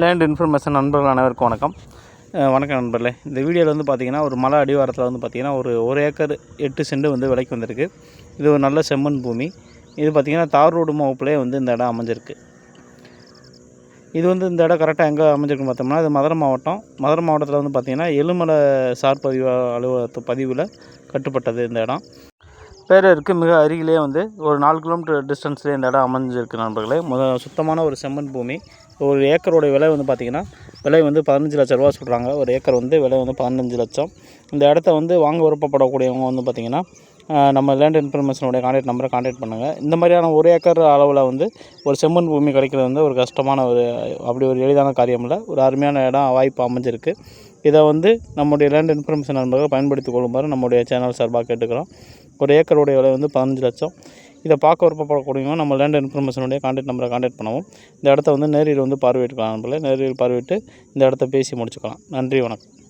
Land information நண்பர்கள் அனைவருக்கும் வணக்கம். வணக்கம் நண்பர்களே. இந்த வீடியோவில் வந்து பார்த்தீங்கன்னா ஒரு மலை அடிவாரத்தில் வந்து பார்த்தீங்கன்னா ஒரு ஒரு ஏக்கர் எட்டு சென்ட் வந்து விலைக்கு வந்திருக்கு. இது ஒரு நல்ல செம்மண் பூமி. இது பார்த்திங்கன்னா தார் ரோடு முகப்புலேயே வந்து இந்த இடம் அமைஞ்சிருக்கு. இது வந்து இந்த இடம் கரெக்டாக எங்கே அமைஞ்சிருக்குன்னு பார்த்தோம்னா இது மதுரை மாவட்டம். மதுரை மாவட்டத்தில் வந்து பார்த்திங்கன்னா எழுமலை சார் பதிவு அலுவலகத்து பதிவில் கட்டுப்பட்டது இந்த இடம். பேரருக்கு மிக அருகிலே வந்து ஒரு நாலு கிலோமீட்டர் டிஸ்டன்ஸ்லேயே இந்த இடம் அமைஞ்சிருக்கு நண்பர்களே. முத சுத்தமான ஒரு செம்மண் பூமி. ஒரு ஏக்கரோட விலை வந்து பார்த்திங்கன்னா விலை வந்து பதினஞ்சு லட்ச ரூபா சொல்கிறாங்க ஒரு ஏக்கர் வந்து விலை வந்து பதினஞ்சு லட்சம். இந்த இடத்த வந்து வாங்க விருப்பப்படக்கூடியவங்க வந்து பார்த்திங்கன்னா நம்ம லேண்ட் இன்ஃபர்மேஷனுடைய கான்டாக்ட் நம்பரை கான்டாக்ட் பண்ணுங்கள் இந்த மாதிரியான ஒரு ஏக்கர் அளவில் வந்து ஒரு செம்மண் பூமி கிடைக்கிறது வந்து ஒரு கஷ்டமான ஒரு அப்படி ஒரு எளிதான காரியம் இல்லை ஒரு அருமையான இடம் வாய்ப்பு அமைஞ்சிருக்கு. இதை வந்து நம்முடைய லேண்ட் இன்ஃபர்மேஷன் நண்பர்கள் பயன்படுத்தி கொள்ளுமாறு நம்முடைய சேனல் சார்பாக கேட்டுக்கிறோம். ஒரு ஏக்கருடைய விலை வந்து பதினஞ்சு லட்சம். இதை பார்க்க விருப்பப்படக்கூடியவங்க நம்ம லேண்ட் இன்ஃபர்மேஷனுடைய கான்டாக்ட் நம்பரை காண்டாக்ட் பண்ணவும். இந்த இடத்த வந்து நேரில் வந்து பார்வையிட்டுக்கலாம் நம்மள நேரில் பார்வையிட்டு இந்த இடத்த பேசி முடிச்சுக்கலாம். நன்றி வணக்கம்.